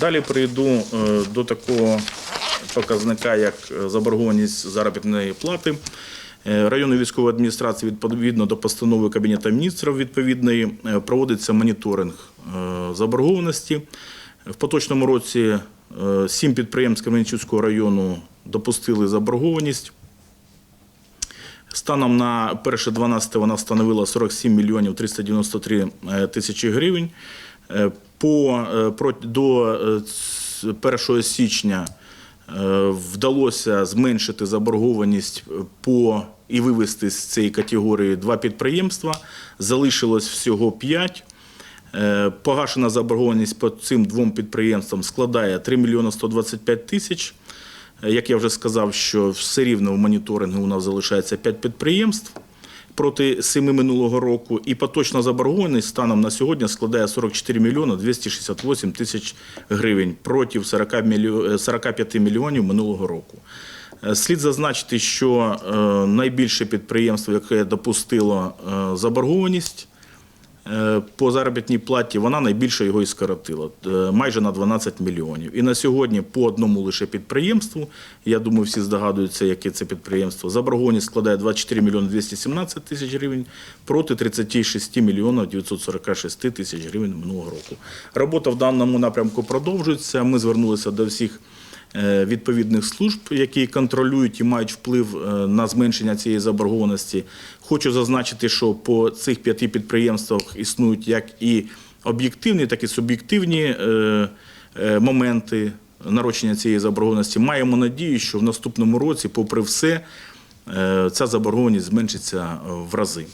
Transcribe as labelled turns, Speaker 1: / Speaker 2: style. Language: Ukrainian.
Speaker 1: Далі прийду е, до такого показника, як е, заборгованість заробітної плати. Е, Районної військової адміністрації відповідно до постанови Кабінету міністрів відповідної проводиться моніторинг заборгованості. В поточному році сім підприємств Кременчуцького району допустили заборгованість. Станом на 1.12 вона становила 47 мільйонів 393 е, тисячі гривень. Е, По, е, до е, 1 січня е, вдалося зменшити заборгованість по і вивести з цієї категорії два підприємства. Залишилось всього 5. Е, Погашена заборгованість по цим двом підприємствам складає 3 мільйони 125 тисяч. Е, Як я вже сказав, що все рівно в моніторингу у нас залишається 5 підприємств проти 7 минулого року. І поточна заборгованість станом на сьогодні складає 44 мільйони 268 тисяч гривень проти 40 мільйо- е, 45 мільйонів минулого року. Е, Слід зазначити, що е, найбільше підприємство, яке допустило заборгованість, по заробітній платі вона найбільше його і скоротила е, майже на 12 мільйонів. І на сьогодні по одному лише підприємству, я думаю, всі здогадуються, яке це підприємство. Заборгованість складає 24 мільйони 217 тисяч гривень проти 36 мільйонів 946 тисяч гривень минулого року. Робота в даному напрямку продовжується. Ми звернулися до всіх е, відповідних служб, які контролюють і мають вплив е, на зменшення цієї заборгованості. Хочу зазначити, що по цих п'яти підприємствах існують як і об'єктивні, так і суб'єктивні е, е, моменти нарощення цієї заборгованості. Маємо надію, що в наступному році, попри все, е, ця заборгованість зменшиться е, в рази.